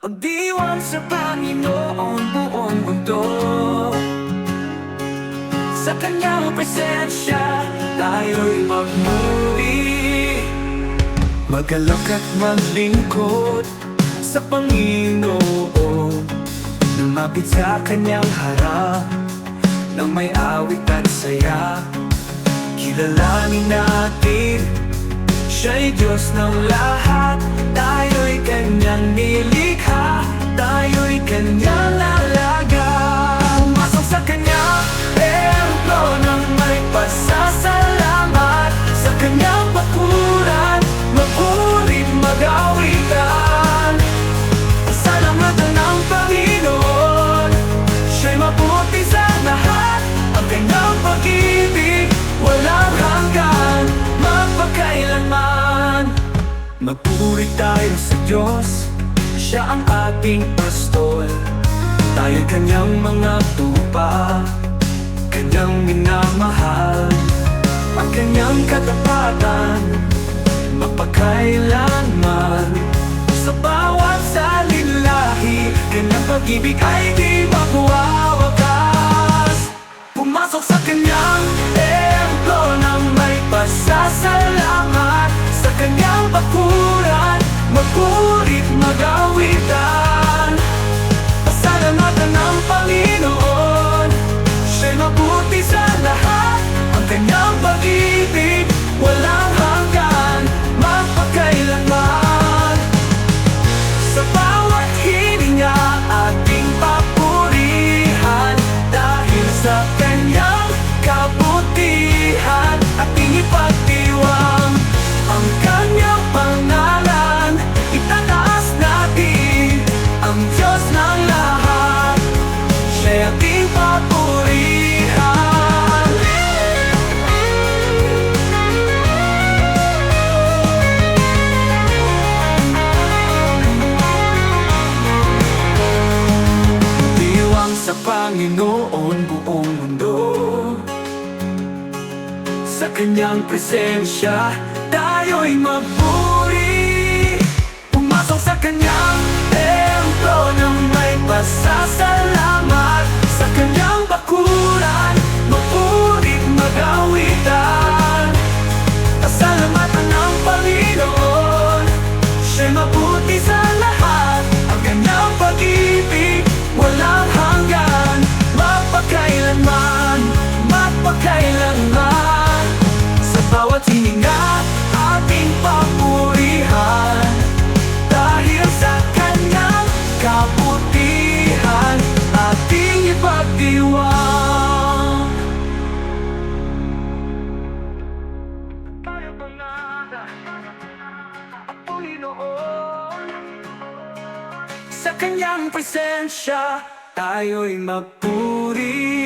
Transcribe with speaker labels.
Speaker 1: Pagdiwang sa Panginoon buong mundo. Sa kanyang presensya tayo'y magmuli. Magalak at maglingkod sa Panginoon. Lumapit sa kanyang harap Nang may awit at saya. Kilalanin natin Siya'y Diyos ng lahat 难你离开，大有一根鸟来。Diyos Siya ang ating pastol. Tayo kanyang mga tupa Kanyang minamahal. Ang kanyang katapatan Mapakailanman. Sa bawat salilahi Kanyang pag-ibig ay di Panginoon buong mundo. Sa kanyang presensya tayo'y magpuri Pumasok sa kanyang templo ng may pasasalamat Ating papurihan Dahil sa kanyang kabutihan Ating ipagdiwang. Tayo pangada ang Panginoon. Sa kanyang presensya tayo'y magpuri